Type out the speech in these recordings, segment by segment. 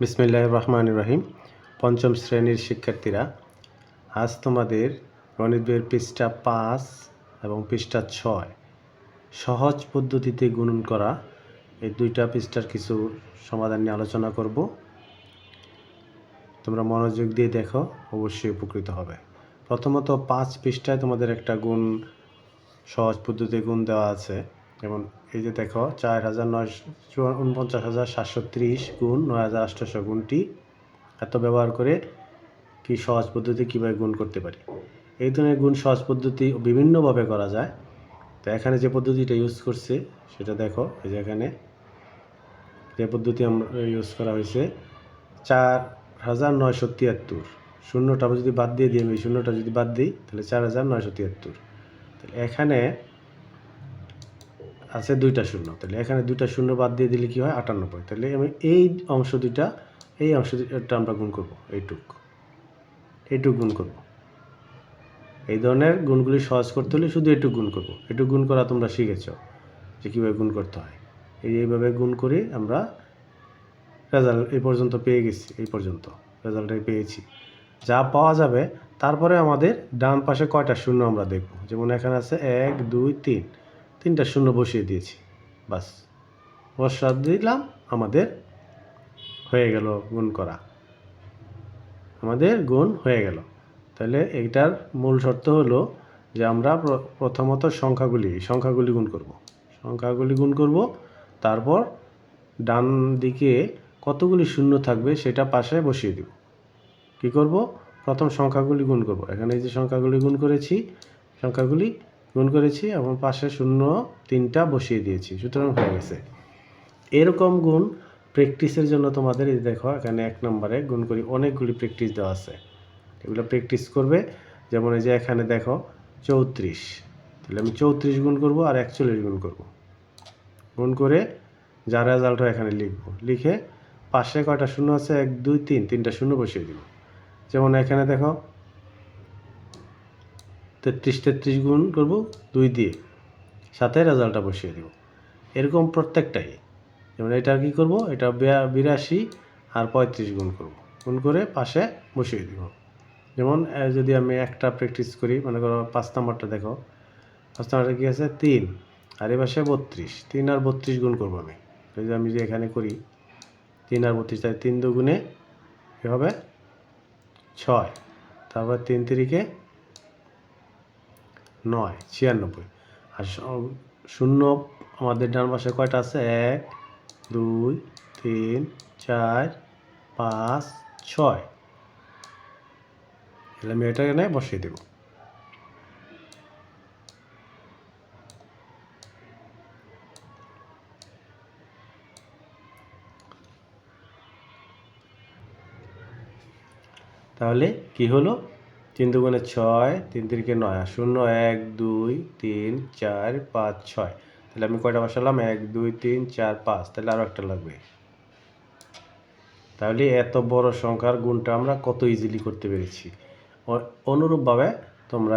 বিসমিল্লাহ রহমান রহিম। পঞ্চম শ্রেণির শিক্ষার্থীরা, আজ তোমাদের গণিত বইয়ের পৃষ্ঠা পাঁচ এবং পৃষ্ঠা ছয় সহজ পদ্ধতিতে গুণন করা এই দুইটা পৃষ্ঠার কিছু সমাধান নিয়ে আলোচনা করব। তোমরা মনোযোগ দিয়ে দেখো, অবশ্যই উপকৃত হবে। প্রথমত পাঁচ পৃষ্ঠায় তোমাদের একটা গুণ, সহজ পদ্ধতিতে গুণ দেওয়া আছে। যেমন এই যে দেখো, চার হাজার নয়শো উনপঞ্চাশ হাজার সাতশো ত্রিশ গুণ নয় হাজার আটশোশো গুণটি এত ব্যবহার করে কি সহজ পদ্ধতি কীভাবে গুণ করতে পারি? এই ধরনের গুণ সহজ পদ্ধতি বিভিন্নভাবে করা যায়। তো এখানে যে পদ্ধতিটা ইউজ করছে, সেটা দেখো, এই যে এখানে যে পদ্ধতি আমরা ইউজ করা হয়েছে, চার হাজার নয়শো তিয়াত্তর। শূন্যটা যদি বাদ দিয়ে দিই, আমি শূন্যটা যদি বাদ দিই, তাহলে চার হাজার নয়শো তিয়াত্তর। তাহলে এখানে আছে দুইটা শূন্য। তাহলে এখানে দুইটা শূন্য বাদ দিয়ে দিলে কি হয়? আটানব্বই তাহলে আমি এই অংশ দুইটা, এই অংশ দুইটা আমরা গুণ করব, এইটুক। এইটুক গুণ করব। এই ধরনের গুণগুলি সহজ করতে হলে শুধু এইটুক গুণ করব। এইটুক গুণ করা তোমরা শিখেছ যে কীভাবে গুণ করতে হয়। এই এইভাবে গুণ করে আমরা রেজাল্ট এই পর্যন্ত পেয়ে গেছি, এই পর্যন্ত রেজাল্টটাই পেয়েছি। যা পাওয়া যাবে, তারপরে আমাদের ডান পাশে কয়টা শূন্য আমরা দেখব? যেমন এখানে আছে এক, দুই, তিন। তিনটা শূন্য বসিয়ে দিয়েছি। বাস। বসা দিলাম, আমাদের হয়ে গেল, গুণ করা। আমাদের গুণ হয়ে গেল। তাহলে এটার মূল শর্ত হলো যে আমরা প্র- প্রথমত সংখ্যাগুলি সংখ্যাগুলি গুণ করব। সংখ্যাগুলি গুণ করব, তারপর ডান দিকে কতগুলি শূন্য থাকবে সেটা পাশে বসিয়ে দেব। কি করব? প্রথম সংখ্যাগুলি গুণ করব। এখানে যে সংখ্যাগুলি গুণ করেছি, সংখ্যাগুলি গুণ করেছি এবং পাশে শূন্য তিনটা বসিয়ে দিয়েছি, সুতরাং হয়ে গেছে। এরকম গুণ প্র্যাকটিসের জন্য তোমাদের এই দেখো, এখানে এক নম্বরে গুণ করি, অনেকগুলি প্র্যাকটিস দেওয়া আছে। এগুলো প্র্যাকটিস করবে, যেমন এই যে এখানে দেখো, চৌত্রিশ। তাহলে আমি চৌত্রিশ গুণ করব আর একচল্লিশ গুণ করব। গুণ করে যা রেজাল্ট হয় এখানে লিখব। লিখে পাশে কয়টা শূন্য আছে? এক, দুই, তিন, তিনটা শূন্য বসিয়ে দিব। যেমন এখানে দেখো তেত্রিশ তেত্রিশ গুণ করব দুই দিয়ে। সাথে রেজাল্টটা বসিয়ে দেব। এরকম প্রত্যেকটাই। যেমন এটা কি করব? এটা বিরাশি আর পঁয়ত্রিশ গুণ করব। গুণ করে পাশে বসিয়ে দিব। যেমন যদি আমি একটা প্র্যাকটিস করি, মনে করো পাঁচ নাম্বারটা দেখো। পাঁচ নাম্বারটা কী আছে? তিন। আর এ পাশে বত্রিশ। তিন আর বত্রিশ গুণ করব আমি। যদি আমি যে এখানে করি, তিন আর বত্রিশ তাই তিন দুগুণে কী হবে? ছয়। তারপর তিন তিরিকে নয়, ছিয়ানব্বই। আর শূন্য আমাদের ডান পাশে কয়টা আছে? এক, দুই, তিন, চার, পাঁচ, ছয়। তাহলে আমি এটা এখানে বসিয়ে দেব। তাহলে কি হলো? তিন দুগুণে ছয়, তিন তিনকে নয়, আর শূন্য এক, দুই, তিন, চার, পাঁচ, ছয়। তাহলে আমি কয়টা বসালাম? এক, দুই, তিন, চার, পাঁচ। তাহলে আরও একটা লাগবে। তাহলে এত বড় সংখ্যার গুণটা আমরা কত ইজিলি করতে পেরেছি? অনুরূপভাবে তোমরা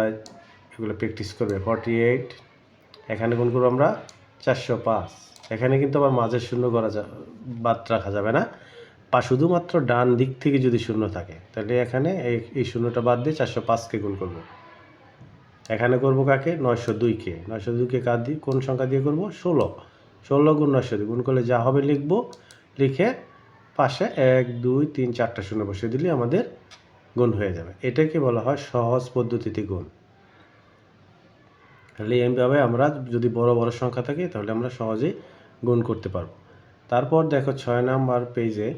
এগুলো প্র্যাকটিস করবে। ফর্টি এইট এখানে গুণ করব আমরা চারশো পাঁচ। এখানে কিন্তু আবার মাঝের শূন্য করা যা, বাদ রাখা যাবে না। বা শুধুমাত্র ডান দিক থেকে যদি শূন্য থাকে, তাহলে এখানে এই শূন্যটা বাদ দিয়ে চারশো পাঁচকে গুণ করব। এখানে করব কাকে? নয়শো দুইকে নয়শো দুইকে কার দিয়ে? কোন সংখ্যা দিয়ে করব? ষোলো। ষোলো গুণ নয়শো দুই। গুণ করলে যা হবে লিখব, লিখে পাশে এক, দুই, তিন, চারটা শূন্য বসিয়ে দিলে আমাদের গুণ হয়ে যাবে। এটাকে বলা হয় সহজ পদ্ধতিতে গুণ। তাহলে এইভাবে আমরা যদি বড় বড় সংখ্যা থাকে, তাহলে আমরা সহজেই গুণ করতে পারব। তারপর দেখো ছয় নাম্বার পেজে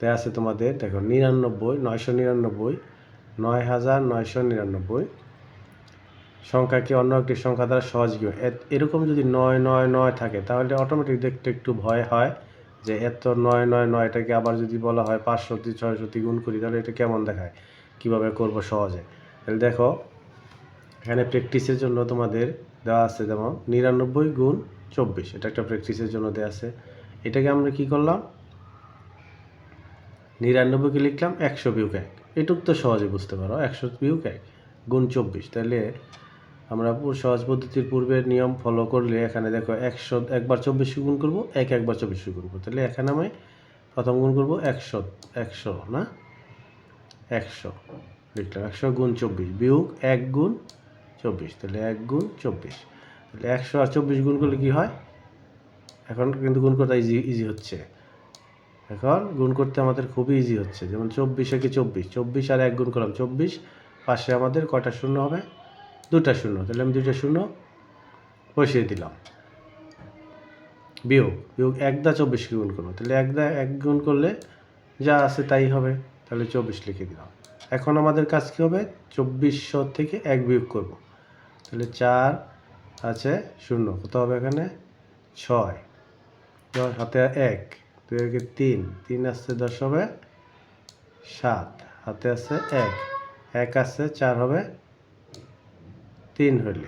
দেওয়া আছে তোমাদের, দেখো, নিরানব্বই, নয়শো নিরানব্বই, নয় হাজার নয়শো নিরানব্বই। সংখ্যাকে অন্য একটি সংখ্যা দ্বারা সহজ গিয়ে এরকম যদি নয় নয় নয় থাকে, তাহলে অটোমেটিক দেখতে একটু ভয় হয় যে এত নয় নয় নয়টাকে আবার যদি বলা হয় পাঁচশোটি ছয়শোটি গুণ করি, তাহলে এটা কেমন দেখায়? কীভাবে করব সহজে? তাহলে দেখো, এখানে প্র্যাকটিসের জন্য তোমাদের দেওয়া আছে যেমন নিরানব্বই গুণ চব্বিশ, এটা একটা প্র্যাকটিসের জন্য দেওয়া আছে। এটাকে আমরা কি করলাম? নিরানব্বইকে লিখলাম একশো বিয়োগ এক। এটুক তো সহজে বুঝতে পারো, একশো বিয়োগ এক গুণ চব্বিশ। তাহলে আমরা সহজ পদ্ধতির পূর্বের নিয়ম ফলো করলে এখানে দেখো একশো, একবার চব্বিশ গুণ করব, এক একবার চব্বিশ গুণ করব। তাহলে এখানে আমি প্রথম গুণ করব একশো একশো না? একশো লিখলাম, একশো গুণ চব্বিশ বিয়োগ এক গুণ চব্বিশ। তাহলে এক গুণ চব্বিশ। তাহলে একশো আর চব্বিশ গুণ করলে কী হয়? এখন কিন্তু গুণ করতে ইজি ইজি হচ্ছে। এখন গুণ করতে আমাদের খুবই ইজি হচ্ছে। যেমন চব্বিশে কি চব্বিশ? চব্বিশ আর এক গুণ করলাম চব্বিশ। পাশে আমাদের কটা শূন্য হবে? দুটা শূন্য। তাহলে আমি দুটা শূন্য বসিয়ে দিলাম। বিয়োগ। বিয়োগ এক দা চব্বিশকে গুণ করব তাহলে এক দা এক গুণ করলে যা আছে তাই হবে। তাহলে চব্বিশ লিখে দিলাম। এখন আমাদের কাজ কী হবে? চব্বিশশো থেকে এক বিয়োগ করব। তাহলে চার আছে শূন্য। কত হবে এখানে? ছয়। হাতে এক। দুই একে তিন। তিন আসছে দশ হবে, সাত। হাতে আছে এক। এক আসছে, চার হবে, তিন হইলে।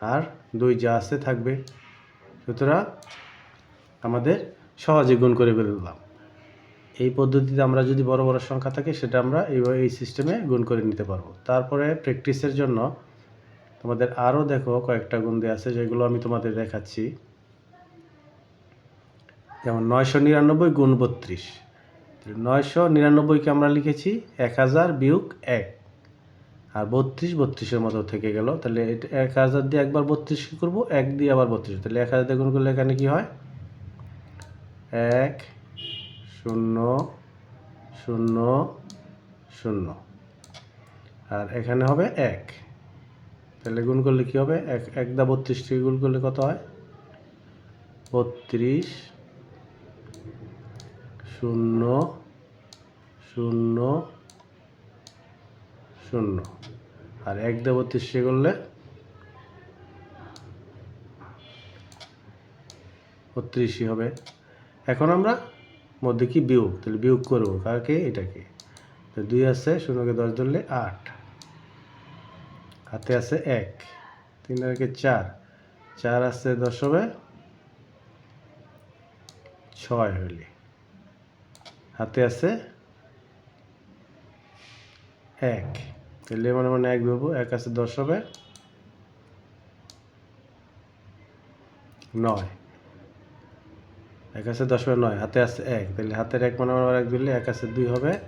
আর দুই যা আছে থাকবে। সুতরাং আমাদের সহজে গুণ করে ফেললাম। এই পদ্ধতিতে আমরা যদি বড় বড় সংখ্যা থাকে, সেটা আমরা এইভাবে এই সিস্টেমে গুণ করে নিতে পারব। তারপরে প্র্যাকটিসের জন্য তোমাদের আরও দেখো কয়েকটা গুণ দেওয়া আছে, যেগুলো আমি তোমাদের দেখাচ্ছি। যেমন নয়শো নিরানব্বই গুণ বত্রিশ। নয়শো নিরানব্বইকে আমরা লিখেছি এক হাজার বিয়োগ এক। আর বত্রিশ বত্রিশের মতো থেকে গেল। তাহলে এটা এক হাজার দিয়ে একবার বত্রিশ কী করব? এক দিয়ে আবার বত্রিশ। তাহলে এক হাজার দিয়ে গুণ করলে এখানে কী হয়? এক শূন্য শূন্য শূন্য। আর এখানে হবে এক। তাহলে গুণ করলে কী হবে? এক এক দা বত্রিশ থেকে গুণ করলে কত হয়? বত্রিশ শূন্য শূন্য শূন্য। আর এক দা বত্রিশ সে করলে? বত্রিশই হবে। এখন আমরা মধ্যে কি বিয়োগ? তাহলে বিয়োগ করব। কাকে? এটাকে। দুই আছে, শূন্যকে দশ ধরলে আট। হাতে আছে এক। তিন একে চার। চার আছে দশ হবে ছয় হইলে। হাতে আছে এক। তাহলে মানে মানে এক দেবো, এক আছে দশ হবে। নয়। এক আছে দশ হবে, নয়। হাতে আছে এক। তাহলে হাতের এক মানে আমার এক দিলে এক আছে দুই হবে।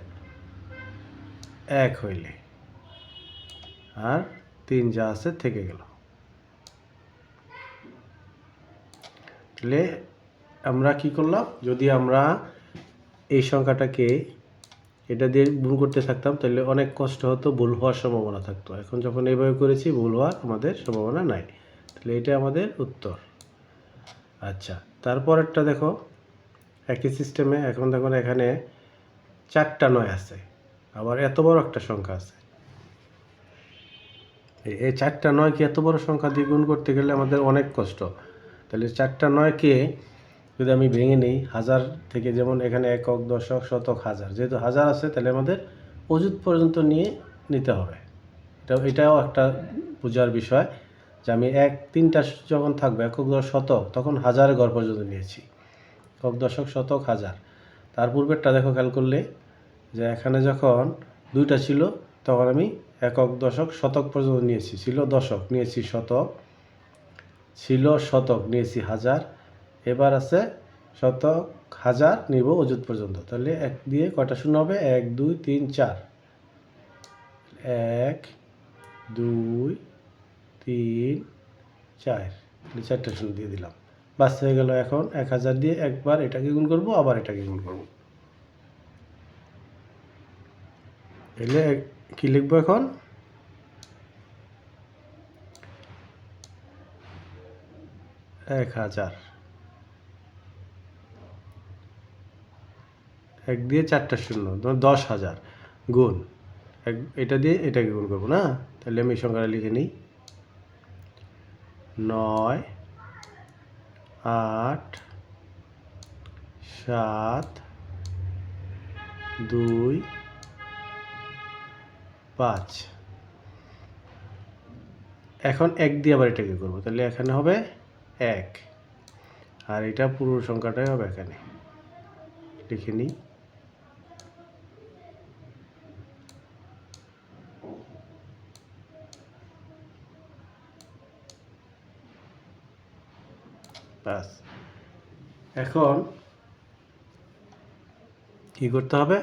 এক হইলে। আর তিন যা আছে থেকে গেল। তাহলে আমরা কি করলাম? যদি আমরা এই সংখ্যাটাকে এটা দিয়ে গুণ করতে থাকতাম, তাহলে অনেক কষ্ট হতো, ভুল হওয়ার সম্ভাবনা থাকতো। এখন যখন এইভাবে করেছি, ভুল হওয়ার আমাদের সম্ভাবনা নাই। তাহলে এটা আমাদের উত্তর। আচ্ছা তারপরেরটা দেখো, একই সিস্টেমে এখন দেখুন এখানে চারটা নয় আছে, আবার এত বড় একটা সংখ্যা আছে। এই- চারটা নয় কি এত বড় সংখ্যা দিয়ে গুণ করতে গেলে আমাদের অনেক কষ্ট। তাহলে চারটা নয়কে যদি আমি ভেঙে নিই, হাজার থেকে যেমন এখানে একক, দশক, শতক হাজার, যেহেতু হাজার আছে, তাহলে আমাদের অযুত পর্যন্ত নিয়ে নিতে হবে। এটা এটাও একটা বোঝার বিষয় যে আমি এক, তিনটা যখন থাকবে, একক দশ শতক, তখন হাজার ঘর পর্যন্ত নিয়েছি। একক, দশক, শতক, হাজার। তার পূর্বেরটা দেখো খেয়াল করলে যে এখানে যখন দুইটা ছিল, তখন আমি একক, দশক, শতক পর্যন্ত নিয়েছি। ছিল দশক, নিয়েছি শতক। ছিল শতক, নিয়েছি হাজার। এবার আছে শতক হাজার নিব অযুত পর্যন্ত। তাহলে এক দিয়ে কয়টা শূন্য হবে? এক, দুই, তিন, চার। এক, দুই, তিন, চার। তাহলে চারটা শূন্য দিয়ে দিলাম। বাস হয়ে গেল এখন এক হাজার দিয়ে একবার এটাকে গুণ করব, আবার এটাকে গুণ করব। এলে কি লিখব এখন? এক হাজার। এক দিয়ে চারটা শূন্য ধরো দশ হাজার, গুণ। এক, এটা দিয়ে এটাকে গুণ করব, না? তাহলে আমি সংখ্যাটা লিখে নিই। নয়, আট, সাত, দুই, পাঁচ। এখন এক দিয়ে আবার এটাকে করব, তাহলে এখানে হবে এক। আর এটা পুরো সংখ্যাটাই হবে এখানে। লিখে নিই। ব্যাস এখন কী করতে হবে?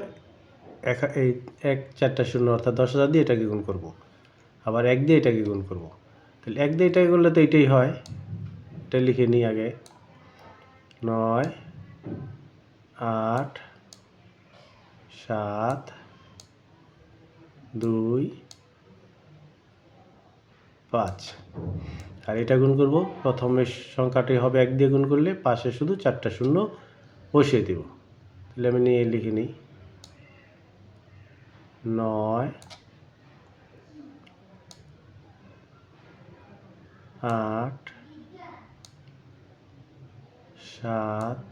এক, এই এক চারটা শূন্য অর্থাৎ দশ হাজার দিয়ে এটাকে গুণ করব। আবার এক দিয়ে এটাকে গুণ করব। তাহলে এক দিয়ে এটাকে করলে তো এটাই হয়। এটা লিখে নিই আগে। নয়, আট, সাত, দুই, পাঁচ। আর এটা গুণ করব। প্রথমে সংখ্যাটি হবে এক দিয়ে গুণ করলে পাশে শুধু চারটা শূন্য বসিয়ে দেব। তাহলে আমি নিয়ে লিখে নিই। নয়, আট, সাত,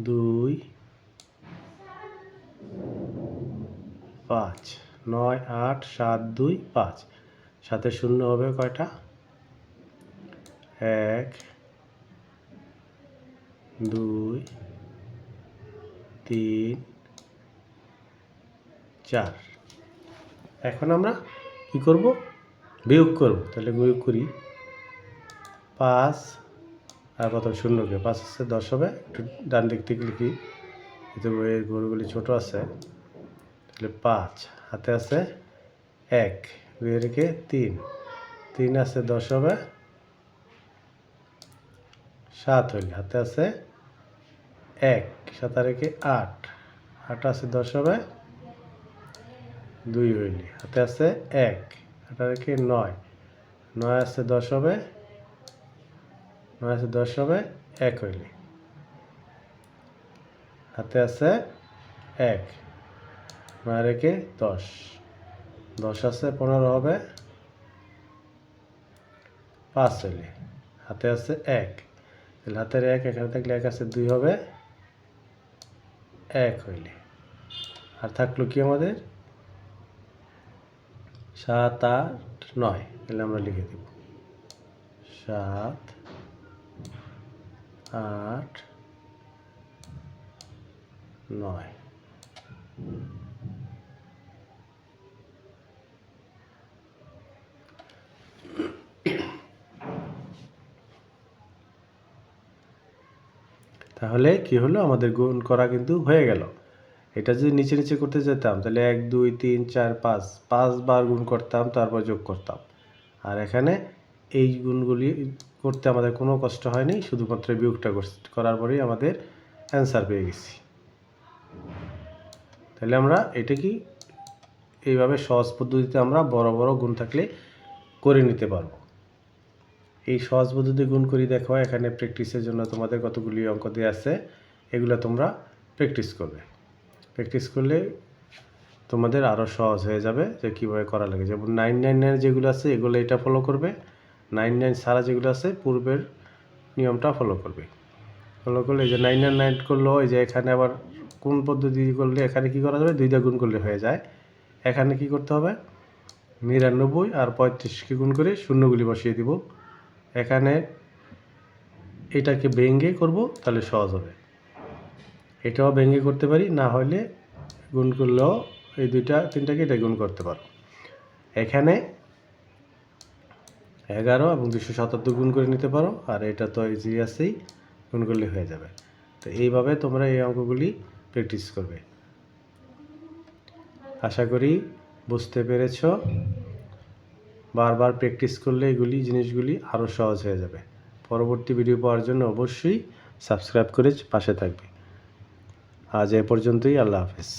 দুই, পাঁচ। নয় আট সাত দুই পাঁচ। সাথে শূন্য হবে কয়টা? এক, দুই, তিন, চার। এখন আমরা কি করব? বিয়োগ করব। তাহলে বিয়োগ করি। পাঁচ আর কত শূন্যকে। পাঁচ আছে দশ হবে। একটু ডান দিক থেকে লিখি। এতে বইয়ের গরুগুলি ছোট আছে। তাহলে পাঁচ, হাতে আছে এক দুই রেখে তিন তিন আছে দশ হবে, সাত হইল, হাতে আছে এক, সাত রেখে আট আট আছে দশ হবে, দুই হইলি, হাতে আছে এক, আটা রেখে নয় নয় আছে দশ হবে, নয় আছে দশ হবে, এক হইলি, হাতে আছে এক নয় দশ। দশ আছে, পনেরো হবে। পাঁচ হইলে হাতে আছে এক। তাহলে হাতের এক, এখানে থাকলে এক আছে দুই হবে। এক হইলে। আর থাকল কি আমাদের? সাত আট নয়। তাহলে আমরা লিখে দেব। সাত আট নয়। তাহলে কি হলো? আমাদের গুণ করা কিন্তু হয়ে গেল। এটা যদি নিচে নিচে করতে যেতাম, তাহলে এক, দুই, তিন, চার, পাঁচ পাঁচবার গুণ করতাম, তারপর যোগ করতাম। আর এখানে এই গুণগুলি করতে আমাদের কোনো কষ্ট হয়নি, শুধুমাত্র বিয়োগটা করার পরেই আমাদের অ্যান্সার পেয়ে গেছি। তাহলে আমরা এটা কি? এইভাবে সহজ পদ্ধতিতে আমরা বড় বড় গুণ থাকলে করে নিতে পারব। এই সহজ পদ্ধতি গুণ করি দেখো, এখানে প্র্যাকটিসের জন্য তোমাদের কতগুলি অঙ্ক দেওয়া আছে, এগুলো তোমরা প্র্যাকটিস করবে। প্র্যাকটিস করলে তোমাদের আরও সহজ হয়ে যাবে যে কীভাবে করা লাগে। যেমন নাইন নাইন নাইন যেগুলো আছে, এগুলো এটা ফলো করবে। নাইন নাইন সারা যেগুলো আছে, পূর্বের নিয়মটা ফলো করবে। ফলো করলে এই যে নাইন নাইন নাইন করল, এই যে এখানে আবার কোন পদ্ধতি করলে, এখানে কি করা যাবে? দুইটা গুণ করলে হয়ে যায়। এখানে কি করতে হবে? নিরানব্বই আর পঁয়ত্রিশকে গুণ করে শূন্যগুলি বসিয়ে দিব। এখানে এটাকে ভেঙ্গে করব, তাহলে সহজ হবে। এটাও ভেঙ্গে করতে পারি, না হলে গুণ করলেও এই দুইটা, তিনটাকে এটা গুণ করতে পারো এখানে এগারো এবং দুশো সাতাত্তর গুণ করে নিতে পারো, আর এটা তো ইজি আছেই, গুণ করলে হয়ে যাবে। তো এইভাবে তোমরা এই অঙ্কগুলি প্র্যাকটিস করবে। আশা করি বুঝতে পেরেছ। বারবার প্র্যাকটিস করলে এগুলি, জিনিসগুলি আরও সহজ হয়ে যাবে। পরবর্তী ভিডিও পাওয়ার জন্য অবশ্যই সাবস্ক্রাইব করে পাশে থাকবে। আজ এ পর্যন্তই, আল্লাহ হাফেজ।